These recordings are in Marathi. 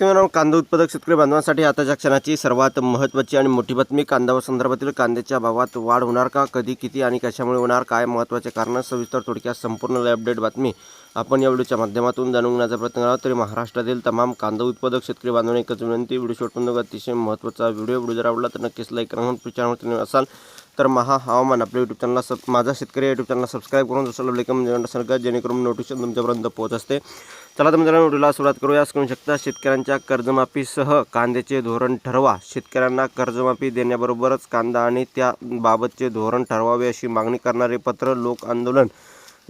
कांदा उत्पादक शेतकरी बांधवांसाठी आताच्या क्षणाची सर्वात महत्त्वाची आणि मोठी बातमी कांदा संदर्भातील कांद्याच्या भावात वाढ होणार का कधी किती आणि कशामुळे होणार काय महत्त्वाचे कारण सविस्तर थोडक्यात संपूर्ण अपडेट बातमी आपण या व्हिडिओच्या माध्यमातून जाणून घेण्याचा प्रयत्न करावा तरी महाराष्ट्रातील तमाम कांदा उत्पादक शेतकरी बांधवांनी एकच विनंती व्हिडिओ शेवटपर्यंत अतिशय महत्त्वाचा व्हिडिओ व्हिडिओ जर आवडला तर नक्कीच लाईक करा म्हणून असाल तर महा हवामान आपल्या यूट्यूब चॅनलला सब माझा शेतकरी यूट्यूब चॅनलला सबस्क्राईब करून जसं लेखम घंटा जेणेकरून नोटिफिकेशन तुमच्यापर्यंत पोहोच असते. चला तर मित्रांनो व्हिडिओला सुरुवात करूया. असं करू शकता शेतकऱ्यांच्या कर्जमाफीसह कांद्याचे धोरण ठरवा. शेतकऱ्यांना कर्जमाफी देण्याबरोबरच कांदा आणि त्याबाबतचे धोरण ठरवावे अशी मागणी करणारे पत्र लोक आंदोलन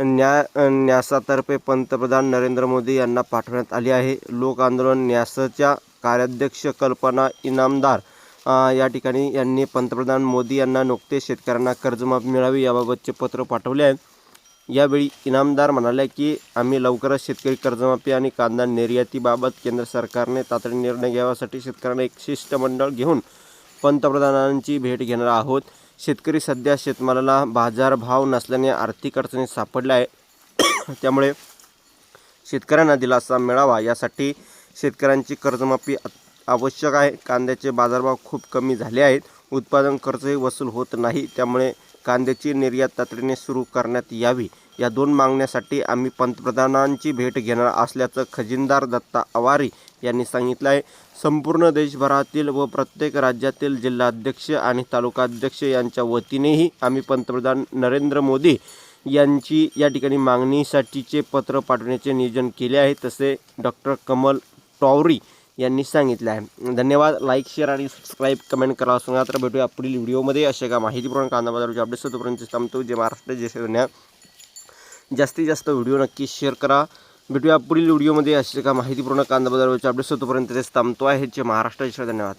न्या न्यासातर्फे पंतप्रधान नरेंद्र मोदी यांना पाठवण्यात आले आहे. लोक आंदोलन न्यासच्या कार्याध्यक्ष कल्पना इनामदार या ठिकाणी यांनी पंतप्रधान मोदी यांना नुकतेच शेतकऱ्यांना कर्जमाफी मिळावी याबाबतचे पत्र पाठवले आहे यावेळी इनामदार म्हणाले की आम्ही लवकरच शेतकरी कर्जमाफी आणि कांदा निर्यातीबाबत केंद्र सरकारने तातडीने निर्णय घ्यावासाठी शेतकऱ्यांना एक शिष्टमंडळ घेऊन पंतप्रधानांची भेट घेणार आहोत. शेतकरी सध्या शेतमालाला बाजारभाव नसल्याने आर्थिक अडचणीत सापडला आहे. त्यामुळे शेतकऱ्यांना दिलासा मिळावा यासाठी शेतकऱ्यांची कर्जमाफी आवश्यक आहे. कांद्याचे बाजारभाव खूप कमी झाले आहेत. उत्पादन खर्चही वसूल होत नाही. त्यामुळे कांद्याची निर्यात तातडीने सुरू करण्यात यावी. या दोन मागण्यासाठी आम्ही पंतप्रधानांची भेट घेणार असल्याचं खजिनदार दत्ता आवारी यांनी सांगितलं आहे. संपूर्ण देशभरातील व प्रत्येक राज्यातील जिल्हाध्यक्ष आणि तालुकाध्यक्ष यांच्या वतीनेही आम्ही पंतप्रधान नरेंद्र मोदी यांची या ठिकाणी मागणीसाठीचे पत्र पाठवण्याचे नियोजन केले आहे. तसे डॉक्टर कमल टॉवरी यांनी सांगितलं आहे. धन्यवाद. लाईक शेअर आणि सबस्क्राईब कमेंट करा असं तर भेटूया पुढील व्हिडिओमध्ये अशा का माहितीपूर्ण कांदा बाजाराची अपडेट्स तोपर्यंत थांबतो. जे महाराष्ट्र जे सेवन्या जास्तीत जास्त व्हिडिओ नक्की शेअर करा. भेटूया पुढील व्हिडिओमध्ये असे का माहितीपूर्ण कांदा बाजाराची अपडेट्स तोपर्यंत तेच थांबतो आहे. जे महाराष्ट्राचे धन्यवाद.